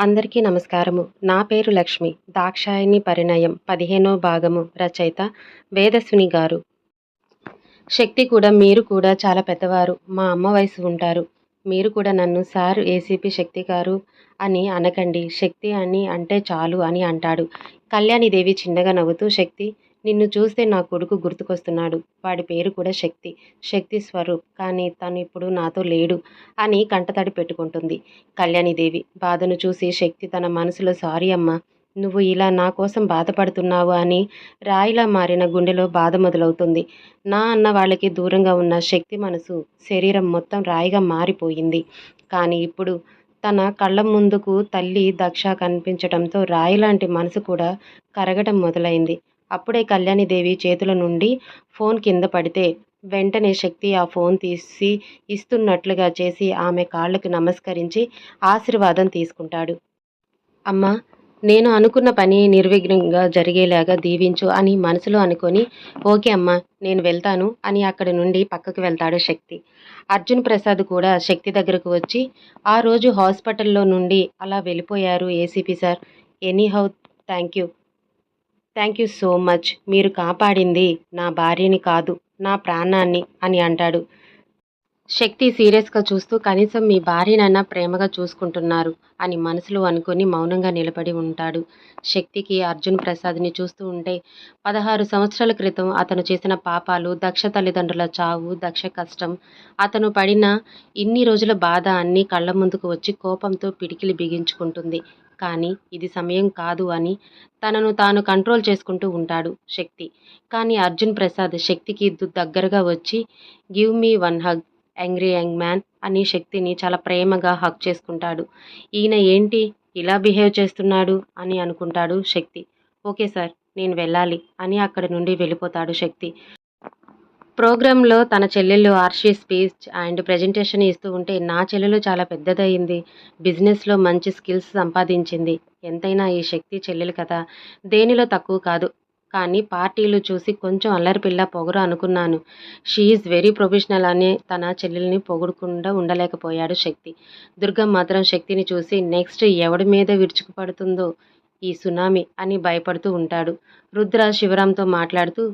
అందరికీ నమస్కారము. నా పేరు లక్ష్మి. దాక్షాయణి పరిణయం పదిహేనో భాగము రచయిత వేదసుని గారు. శక్తి కూడా మీరు కూడా చాలా పెద్దవారు. మా అమ్మ వయసు ఉంటారు. మీరు కూడా నన్ను సార్ ఏసీపీ శక్తి గారు అని అనకండి. శక్తి అని అంటే చాలు అని అంటాడు. కళ్యాణిదేవి చిన్నగా నవ్వుతూ శక్తి నిన్ను చూస్తే నా కొడుకు గుర్తుకొస్తున్నాడు. వాడి పేరు కూడా శక్తి. శక్తి స్వరూప్. కానీ తను ఇప్పుడు నాతో లేడు అని కంటతడి పెట్టుకుంటుంది కళ్యాణిదేవి. బాధను చూసి శక్తి తన మనసులో సారీ అమ్మా నువ్వు ఇలా నా కోసం బాధపడుతున్నావు అని రాయిలా మారిన గుండెలో బాధ మొదలవుతుంది. నా అన్న వాళ్ళకి దూరంగా ఉన్న శక్తి మనసు శరీరం మొత్తం రాయిగా మారిపోయింది. కానీ ఇప్పుడు తన కళ్ళ ముందుకు తల్లి దక్ష కనిపించడంతో రాయి లాంటి మనసు కూడా కరగటం మొదలైంది. అప్పుడే కళ్యాణిదేవి చేతుల నుండి ఫోన్ కింద పడితే వెంటనే శక్తి ఆ ఫోన్ తీసి ఇస్తున్నట్లుగా చేసి ఆమె కాళ్ళకు నమస్కరించి ఆశీర్వాదం తీసుకుంటాడు. అమ్మా నేను అనుకున్న పని నిర్విఘ్నంగా జరిగేలాగా దీవించు అని మనసులో అనుకొని ఓకే అమ్మా నేను వెళ్తాను అని అక్కడి నుండి పక్కకు వెళ్తాడు శక్తి. అర్జున్ ప్రసాద్ కూడా శక్తి దగ్గరకు వచ్చి ఆ రోజు హాస్పిటల్లో నుండి అలా వెళ్ళిపోయారు ACP sir. Anyhow thank you. Thank you so much. మీరు కాపాడింది నా భార్యని కాదు నా ప్రాణాన్ని అని అంటాడు. శక్తి సీరియస్గా చూస్తూ కనీసం మీ భార్యనైనా ప్రేమగా చూసుకుంటున్నారు అని మనసులో అనుకుని మౌనంగా నిలబడి ఉంటాడు. శక్తికి అర్జున్ ప్రసాద్ని చూస్తూ ఉంటే పదహారు సంవత్సరాల క్రితం అతను చేసిన పాపాలు దక్ష తల్లిదండ్రుల చావు దక్ష కష్టం అతను పడిన ఇన్ని రోజుల బాధ అన్నీ కళ్ళ ముందుకు వచ్చి కోపంతో పిడికిలి బిగించుకుంటుంది. కానీ ఇది సమయం కాదు అని తనను తాను కంట్రోల్ చేసుకుంటూ ఉంటాడు శక్తి. కానీ అర్జున్ ప్రసాద్ శక్తికి దగ్గరగా వచ్చి give me one hug angry young man అని శక్తిని చాలా ప్రేమగా హక్ చేసుకుంటాడు. ఈయన ఏంటి? ఇలా బిహేవ్ చేస్తున్నాడు? అని అనుకుంటాడు శక్తి. ఓకే సార్ నేను వెళ్ళాలి అని అక్కడి నుండి వెళ్ళిపోతాడు శక్తి. ప్రోగ్రాంలో తన చెల్లెళ్ళు ఆర్షి స్పీచ్ అండ్ ప్రజెంటేషన్ ఇస్తూ ఉంటే నా చెల్లెలు చాలా పెద్దదయ్యింది బిజినెస్లో మంచి స్కిల్స్ సంపాదించింది. ఎంతైనా ఈ శక్తి చెల్లెలు కదా. దేనిలో తక్కువ కాదు. కానీ పార్టీలు చూసి కొంచెం అల్లరిపిల్ల పొగరు అనుకున్నాను. షీఈ్ వెరీ ప్రొఫెషనల్ అని తన చెల్లెల్ని పొగడకుండా ఉండలేకపోయాడు శక్తి. దుర్గం మాత్రం శక్తిని చూసి నెక్స్ట్ ఎవడి మీద విరుచుకుపడుతుందో ఈ సునామీ అని భయపడుతూ ఉంటాడు. రుద్ర శివరాంతో మాట్లాడుతూ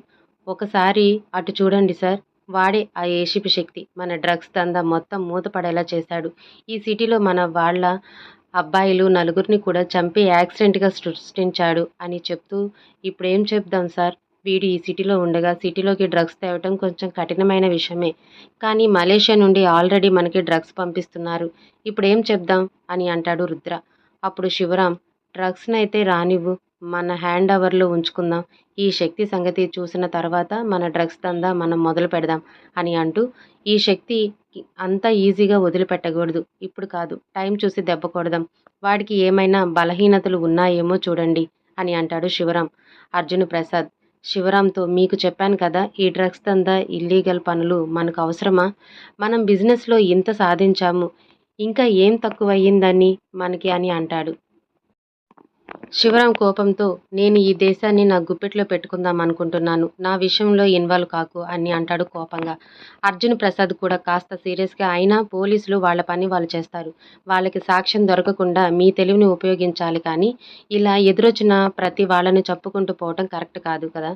ఒకసారి అటు చూడండి సార్. వాడే ఆ ఏషిపి శక్తి. మన డ్రగ్స్ దందా మొత్తం మూతపడేలా చేశాడు. ఈ సిటీలో మన వాళ్ళ అబ్బాయిలు నలుగురిని కూడా చంపి యాక్సిడెంట్గా సృష్టించాడు అని చెప్తూ ఇప్పుడు ఏం చెప్దాం సార్? వీడు ఈ సిటీలో ఉండగా సిటీలోకి డ్రగ్స్ తేవటం కొంచెం కఠినమైన విషయమే. కానీ మలేషియా నుండి ఆల్రెడీ మనకి డ్రగ్స్ పంపిస్తున్నారు. ఇప్పుడు ఏం చెప్దాం? అని అంటాడు రుద్ర. అప్పుడు శివరాం డ్రగ్స్ని అయితే రానివ్వు. మన హ్యాండ్ ఓవర్లో ఉంచుకుందాం. ఈ శక్తి సంగతి చూసిన తర్వాత మన డ్రగ్స్ దందా మనం మొదలు పెడదాం అని అంటూ ఈ శక్తి అంత ఈజీగా వదిలిపెట్టకూడదు. ఇప్పుడు కాదు. టైం చూసి దెబ్బ కొడదాం. వాడికి ఏమైనా బలహీనతలు ఉన్నాయేమో చూడండి అని అంటాడు శివరాం. అర్జున్ ప్రసాద్ శివరాంతో మీకు చెప్పాను కదా ఈ డ్రగ్స్ దందా ఇల్లీగల్ పనులు మనకు అవసరమా? మనం బిజినెస్లో ఇంత సాధించాము. ఇంకా ఏం తక్కువయ్యిందని మనకి అని అంటాడు. శివరాం కోపంతో నేను ఈ దేశాన్ని నా గుప్పెట్లో పెట్టుకుందాం అనుకుంటున్నాను. నా విషయంలో ఇన్వాల్వ్ కాకు అని అంటాడు కోపంగా. అర్జున్ ప్రసాద్ కూడా కాస్త సీరియస్గా అయినా పోలీసులు వాళ్ళ పని వాళ్ళు చేస్తారు. వాళ్ళకి సాక్ష్యం దొరకకుండా మీ తెలివిని ఉపయోగించాలి కానీ ఇలా ఎదురొచ్చిన ప్రతి వాళ్ళని చెప్పుకుంటూ పోవటం కరెక్ట్ కాదు కదా.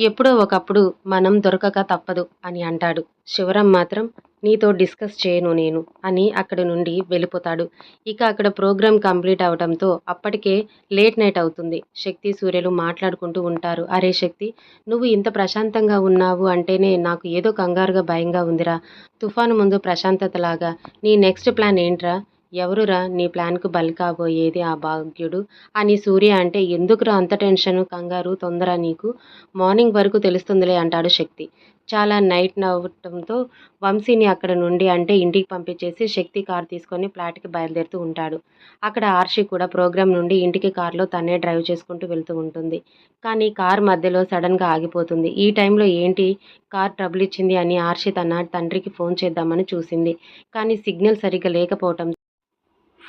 ఎప్పుడో ఒకప్పుడు మనం దొరకక తప్పదు అని అంటాడు. శివరాం మాత్రం నీతో డిస్కస్ చేయను నేను అని అక్కడి నుండి వెళ్ళిపోతాడు. ఇక అక్కడ ప్రోగ్రామ్ కంప్లీట్ అవడంతో అప్పటికే లేట్ నైట్ అవుతుంది. శక్తి సూర్యలు మాట్లాడుకుంటూ ఉంటారు. అరే శక్తి నువ్వు ఇంత ప్రశాంతంగా ఉన్నావు అంటేనే నాకు ఏదో కంగారుగా భయంగా ఉందిరా. తుఫాను ముందు ప్రశాంతతలాగా. నీ నెక్స్ట్ ప్లాన్ ఏంట్రా? ఎవరురా నీ ప్లాన్కు బలి కాబోయేది ఆ భాగ్యుడు? అని సూర్య అంటే ఎందుకురా అంత టెన్షన్ కంగారు తొందర నీకు? మార్నింగ్ వరకు తెలుస్తుందిలే అంటాడు శక్తి. చాలా నైట్ నవ్వటంతో వంశీని అక్కడ నుండి అంటే ఇంటికి పంపించేసి శక్తి కార్ తీసుకొని ఫ్లాట్కి బయలుదేరుతూ ఉంటాడు. అక్కడ ఆర్షి కూడా ప్రోగ్రామ్ నుండి ఇంటికి కార్లో తనే డ్రైవ్ చేసుకుంటూ వెళ్తూ ఉంటుంది. కానీ కార్ మధ్యలో సడన్గా ఆగిపోతుంది. ఈ టైంలో ఏంటి కార్ ట్రబుల్ ఇచ్చింది అని ఆర్షి తన తండ్రికి ఫోన్ చేద్దామని చూసింది. కానీ సిగ్నల్ సరిగ్గా లేకపోవటం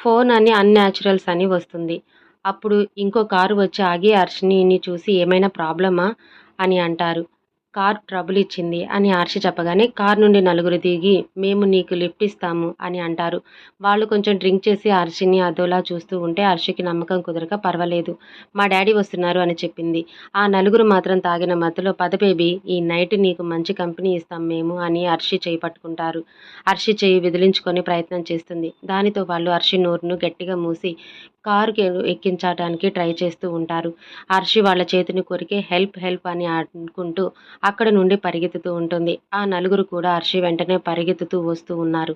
ఫోన్ అని అన్యాచురల్స్ అని వస్తుంది. అప్పుడు ఇంకో కారు వచ్చి ఆగి అర్షిని చూసి ఏమైనా ప్రాబ్లమా అని అంటారు. కార్ ట్రబుల్ ఇచ్చింది అని ఆర్షి చెప్పగానే కార్ నుండి నలుగురు దిగి మేము నీకు లిఫ్ట్ ఇస్తాము అని అంటారు. వాళ్ళు కొంచెం డ్రింక్ చేసి ఆర్షిని అదోలా చూస్తూ ఉంటే ఆర్షికి నమ్మకం కుదరక పర్వాలేదు మా డాడీ వస్తున్నారు అని చెప్పింది. ఆ నలుగురు మాత్రం తాగిన మత్తులో పద బేబీ ఈ నైట్ నీకు మంచి కంపెనీ ఇస్తాం మేము అని అర్షి చేయి పట్టుకుంటారు. అర్షి చేయి విదిలించుకొని ప్రయత్నం చేస్తుంది. దానితో వాళ్ళు అర్షి నోరును గట్టిగా మూసి కారుకి ఎక్కించడానికి ట్రై చేస్తూ ఉంటారు. అర్షి వాళ్ళ చేతిని కొరికే హెల్ప్ హెల్ప్ అని అనుకుంటూ అక్కడ నుండి పరిగెత్తుతూ ఉంటుంది. ఆ నలుగురు కూడా హర్షి వెంటనే పరిగెత్తుతూ వస్తూ ఉన్నారు.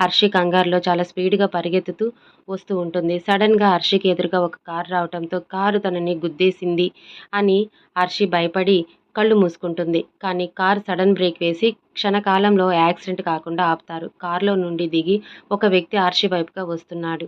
హర్షి కంగారులో చాలా స్పీడ్గా పరిగెత్తుతూ వస్తూ ఉంటుంది. సడన్గా హర్షికి ఎదురుగా ఒక కారు రావడంతో కారు తనని గుద్దేసింది అని హర్షి భయపడి కళ్ళు మూసుకుంటుంది. కానీ కార్ సడన్ బ్రేక్ వేసి క్షణకాలంలో యాక్సిడెంట్ కాకుండా ఆపుతారు. కారులో నుండి దిగి ఒక వ్యక్తి హర్షి వైపుగా వస్తున్నాడు.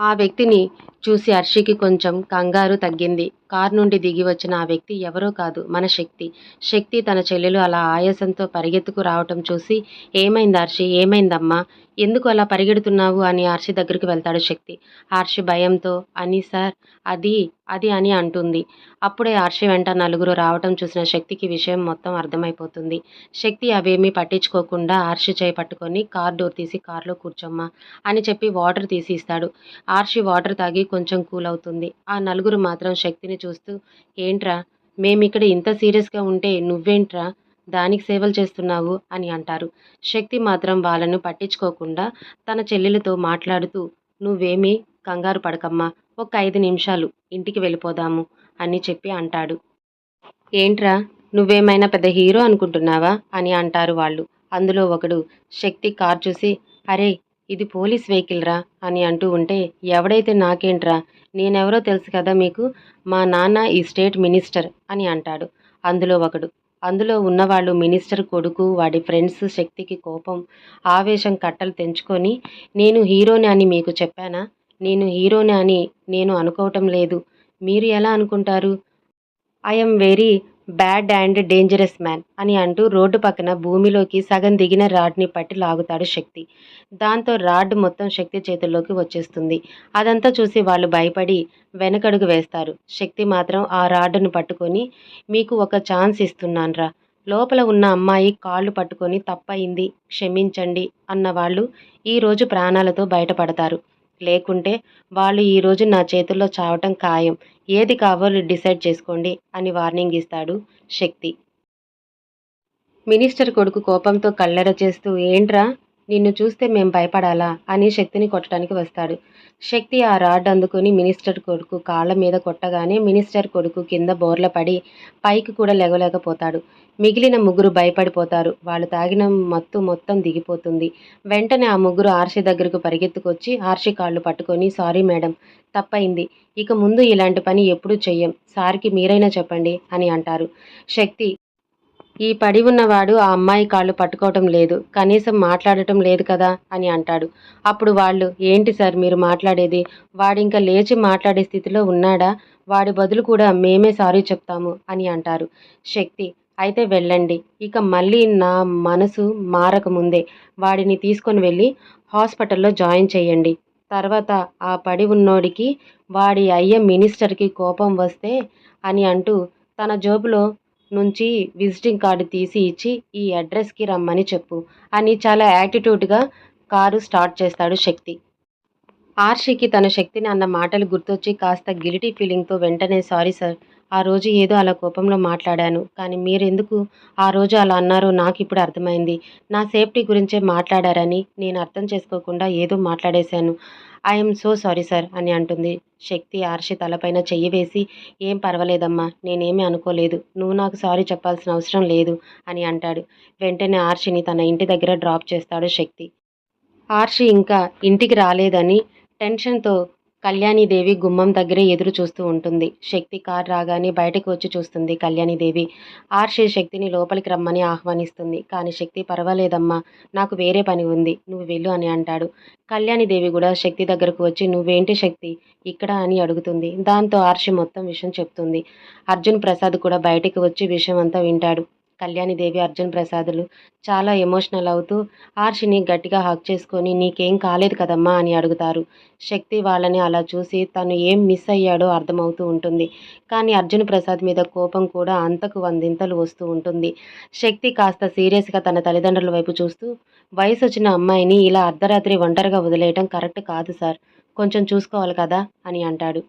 ఆ వ్యక్తిని చూసి హర్షికి కొంచెం కంగారు తగ్గింది. కారు నుండి దిగి వచ్చిన ఆ వ్యక్తి ఎవరో కాదు మన శక్తి. శక్తి తన చెల్లెలు అలా ఆయాసంతో పరిగెత్తుకు రావటం చూసి ఏమైంది హర్షి? ఏమైందమ్మా? ఎందుకు అలా పరిగెడుతున్నావు అని ఆర్షి దగ్గరికి వెళ్తాడు శక్తి. ఆర్షి భయంతో అని సార్ అది అది అని అంటుంది. అప్పుడే ఆర్షి వెంట నలుగురు రావటం చూసిన శక్తికి విషయం మొత్తం అర్థమైపోతుంది. శక్తి అవేమీ పట్టించుకోకుండా ఆర్షి చేయి పట్టుకొని కార్ డోర్ తీసి కార్లో కూర్చోమ్మా అని చెప్పి వాటర్ తీసి ఇస్తాడు. ఆర్షి వాటర్ తాగి కొంచెం కూల్ అవుతుంది. ఆ నలుగురు మాత్రం శక్తిని చూస్తూ ఏంట్రా? మేమిక్కడ ఇంత సీరియస్గా ఉంటే నువ్వేంట్రా? దానికి సేవలు చేస్తున్నావు అని అంటారు. శక్తి మాత్రం వాళ్ళను పట్టించుకోకుండా తన చెల్లెలతో మాట్లాడుతూ నువ్వేమీ కంగారు పడకమ్మా ఒక ఐదు నిమిషాలు ఇంటికి వెళ్ళిపోదాము అని చెప్పి అంటాడు. ఏంట్రా నువ్వేమైనా పెద్ద హీరో అనుకుంటున్నావా? అని అంటారు వాళ్ళు. అందులో ఒకడు శక్తి కార్ చూసి అరే ఇది పోలీస్ వెహికల్ రా అని అంటూ ఉంటే ఎవడైతే నాకేంట్రా నేనెవరో తెలుసు కదా మీకు మా నాన్న ఈ స్టేట్ మినిస్టర్ అని అంటాడు. అందులో ఒకడు అందులో ఉన్నవాళ్ళు మినిస్టర్ కొడుకు వాడి ఫ్రెండ్స్ శక్తికి కోపం ఆవేశం కట్టలు తెంచుకొని నేను హీరోని అని మీకు చెప్పానా? నేను హీరోని అని నేను అనుకోవటం లేదు. మీరు ఎలా అనుకుంటారు? I'm very bad and dangerous man అని అంటూ రోడ్డు పక్కన భూమిలోకి సగం దిగిన రాడ్ని పట్టి లాగుతాడు శక్తి. దాంతో రాడ్ మొత్తం శక్తి చేతుల్లోకి వచ్చేస్తుంది. అదంతా చూసి వాళ్ళు భయపడి వెనకడుగు వేస్తారు. శక్తి మాత్రం ఆ రాడ్డును పట్టుకొని మీకు ఒక ఛాన్స్ ఇస్తున్నాన్రా. లోపల ఉన్న అమ్మాయి కాళ్ళు పట్టుకొని తప్పయింది క్షమించండి అన్న వాళ్ళు ఈరోజు ప్రాణాలతో బయటపడతారు. లేకుంటే వాళ్ళు ఈరోజు నా చేతుల్లో చావటం ఖాయం. ఏది కావాలో డిసైడ్ చేసుకోండి అని వార్నింగ్ ఇస్తాడు శక్తి. మినిస్టర్ కొడుకు కోపంతో కళ్ళెర చేస్తూ ఏంట్రా? నిన్ను చూస్తే మేం భయపడాలా? అని శక్తిని కొట్టడానికి వస్తాడు. శక్తి ఆ రాడ్ అందుకుని మినిస్టర్ కొడుకు కాళ్ళ మీద కొట్టగానే మినిస్టర్ కొడుకు కింద బోర్ల పడి పైకి కూడా లెగలేకపోతాడు మిగిలిన ముగ్గురు భయపడిపోతారు. వాళ్ళు తాగిన మత్తు మొత్తం దిగిపోతుంది. వెంటనే ఆ ముగ్గురు ఆర్షి దగ్గరకు పరిగెత్తుకొచ్చి ఆర్షి కాళ్ళు పట్టుకొని సారీ మేడం తప్పైంది. ఇక ముందు ఇలాంటి పని ఎప్పుడూ చెయ్యం. సార్కి మీరైనా చెప్పండి అని అంటారు. శక్తి ఈ పడి ఉన్నవాడు ఆ అమ్మాయి కాళ్ళు పట్టుకోవటం లేదు కనీసం మాట్లాడటం లేదు కదా అని అంటాడు. అప్పుడు వాళ్ళు ఏంటి సార్ మీరు మాట్లాడేది? వాడింకా లేచి మాట్లాడే స్థితిలో ఉన్నాడా? వాడి బదులు కూడా మేమే సారీ చెప్తాము అని అంటారు. శక్తి అయితే వెళ్ళండి. ఇక మళ్ళీ నా మనసు మారకముందే వాడిని తీసుకొని వెళ్ళి హాస్పిటల్లో జాయిన్ చేయండి. తర్వాత ఆ పడి ఉన్నోడికి వాడి అయ్య మినిస్టర్కి కోపం వస్తే అని అంటూ తన జోబులో నుంచి విజిటింగ్ కార్డు తీసి ఇచ్చి ఈ అడ్రస్కి రమ్మని చెప్పు. అని చాలా యాటిట్యూడ్గా కారు స్టార్ట్ చేస్తాడు శక్తి. ఆర్షికి తన శక్తిని అన్న మాటలు గుర్తొచ్చి కాస్త గిలిటీ ఫీలింగ్తో వెంటనే సారీ సార్ ఆ రోజు ఏదో అలా కోపంలో మాట్లాడాను. కానీ మీరెందుకు ఆ రోజు అలా అన్నారో నాకు ఇప్పుడు అర్థమైంది. నా సేఫ్టీ గురించే మాట్లాడారని నేను అర్థం చేసుకోకుండా ఏదో మాట్లాడేశాను. ఐఎమ్ సో సారీ సార్ అని అంటుంది. శక్తి ఆర్షి తలపైన చెయ్యి వేసి ఏం పర్వాలేదమ్మా నేనేమి అనుకోలేదు. నువ్వు నాకు సారీ చెప్పాల్సిన అవసరం లేదు అని అంటాడు. వెంటనే ఆర్షిని తన ఇంటి దగ్గర డ్రాప్ చేస్తాడు శక్తి. ఆర్షి ఇంకా ఇంటికి రాలేదని టెన్షన్తో కళ్యాణీదేవి గుమ్మం దగ్గరే ఎదురు చూస్తూ ఉంటుంది. శక్తి కార్ రాగానే బయటకు వచ్చి చూస్తుంది కళ్యాణీదేవి. ఆర్షి శక్తిని లోపలికి రమ్మని ఆహ్వానిస్తుంది. కానీ శక్తి పర్వాలేదమ్మా నాకు వేరే పని ఉంది. నువ్వు వెళ్ళు అని అంటాడు. కళ్యాణీదేవి కూడా శక్తి దగ్గరకు వచ్చి నువ్వేంటి శక్తి? ఇక్కడ అని అడుగుతుంది. దాంతో ఆర్షి మొత్తం విషయం చెప్తుంది. అర్జున్ ప్రసాద్ కూడా బయటికి వచ్చి విషయం అంతా వింటాడు. కళ్యాణిదేవి అర్జున్ ప్రసాదులు చాలా ఎమోషనల్ అవుతూ ఆర్షిని గట్టిగా హక్ చేసుకొని నీకేం కాలేదు కదమ్మా అని అడుగుతారు. శక్తి వాళ్ళని అలా చూసి తను ఏం మిస్ అయ్యాడో అర్థమవుతూ ఉంటుంది. కానీ అర్జున్ ప్రసాద్ మీద కోపం కూడా అంతకు వందింతలు వస్తూ ఉంటుంది. శక్తి కాస్త సీరియస్గా తన తల్లిదండ్రుల వైపు చూస్తూ వయసు వచ్చిన అమ్మాయిని ఇలా అర్ధరాత్రి ఒంటరిగా వదిలేయటం కరెక్ట్ కాదు సార్. కొంచెం చూసుకోవాలి కదా అని అంటాడు.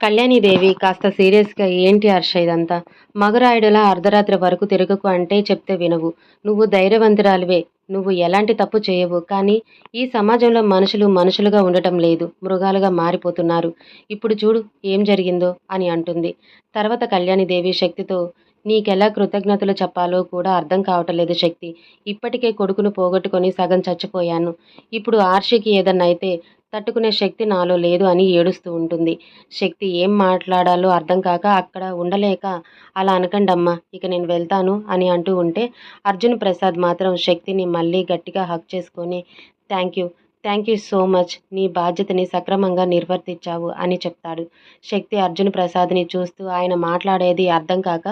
కళ్యాణీదేవి కాస్త సీరియస్గా ఏంటి హర్ష ఇదంతా? మగరాయుడులా అర్ధరాత్రి వరకు తిరగకు అంటే చెప్తే వినవు. నువ్వు ధైర్యవంతురాలివే. నువ్వు ఎలాంటి తప్పు చేయవు. కానీ ఈ సమాజంలో మనుషులు మనుషులుగా ఉండటం లేదు. మృగాలుగా మారిపోతున్నారు. ఇప్పుడు చూడు ఏం జరిగిందో అని అంటుంది. తర్వాత కళ్యాణిదేవి శక్తితో నీకెలా కృతజ్ఞతలు చెప్పాలో కూడా అర్థం కావటం లేదు శక్తి. ఇప్పటికే కొడుకును పోగొట్టుకొని సగం చచ్చిపోయాను. ఇప్పుడు ఆర్షికి ఏదన్నా అయితే తట్టుకునే శక్తి నాలో లేదు అని ఏడుస్తూ ఉంటుంది. శక్తి ఏం మాట్లాడాలో అర్థం కాక అక్కడ ఉండలేక అలా అనకండమ్మా ఇక నేను వెళ్తాను అని అంటూ ఉంటే అర్జున్ ప్రసాద్ మాత్రం శక్తిని మళ్ళీ గట్టిగా హక్ చేసుకొని thank you thank you so much నీ బాధ్యతని సక్రమంగా నిర్వర్తించావు అని చెప్తాడు. శక్తి అర్జున్ ప్రసాద్ని చూస్తూ ఆయన మాట్లాడేది అర్థం కాక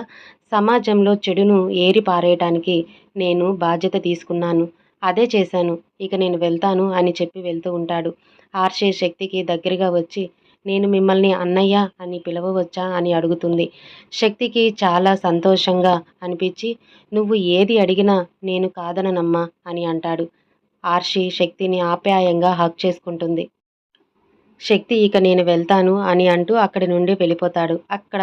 సమాజంలో చెడును ఏరి పారేయటానికి నేను బాధ్యత తీసుకున్నాను. అదే చేశాను. ఇక నేను వెళ్తాను అని చెప్పి వెళ్తూ ఉంటాడు. ఆర్షే శక్తికి దగ్గరగా వచ్చి నేను మిమ్మల్ని అన్నయ్య అని పిలవవచ్చా అని అడుగుతుంది. శక్తికి చాలా సంతోషంగా అనిపించి నువ్వు ఏది అడిగినా నేను కాదననమ్మా అని అంటాడు. ఆర్షి శక్తిని ఆప్యాయంగా హక్ చేసుకుంటుంది. శక్తి ఇక నేను వెళ్తాను అని అంటూ అక్కడి నుండి వెళ్ళిపోతాడు. అక్కడ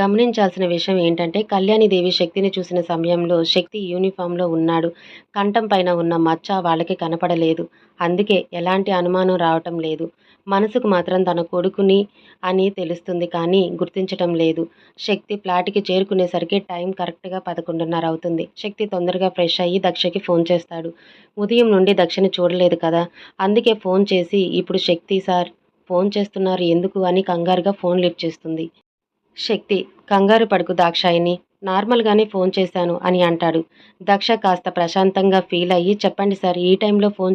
గమనించాల్సిన విషయం ఏంటంటే కళ్యాణిదేవి శక్తిని చూసిన సమయంలో శక్తి యూనిఫామ్లో ఉన్నాడు. కంఠం పైన ఉన్న మచ్చ వాళ్ళకి కనపడలేదు. అందుకే ఎలాంటి అనుమానం రావటం లేదు. మనసుకు మాత్రం తన కొడుకుని అని తెలుస్తుంది కానీ గుర్తించటం లేదు. శక్తి ప్లాట్కి చేరుకునేసరికి టైం కరెక్ట్గా పదకొండున్నర అవుతుంది. శక్తి తొందరగా ఫ్రెష్ అయ్యి దక్షకి ఫోన్ చేస్తాడు. ఉదయం నుండి దక్షని చూడలేదు కదా? అందుకే ఫోన్ చేసి ఇప్పుడు శక్తి సార్ ఫోన్ చేస్తున్నారు ఎందుకు అని కంగారుగా ఫోన్ లిఫ్ట్ చేస్తుంది. శక్తి కంగారు పడుకు దాక్షాయిని నార్మల్గానే ఫోన్ చేశాను అని అంటాడు. దక్ష కాస్త ప్రశాంతంగా ఫీల్ అయ్యి చెప్పండి సార్ ఈ టైంలో ఫోన్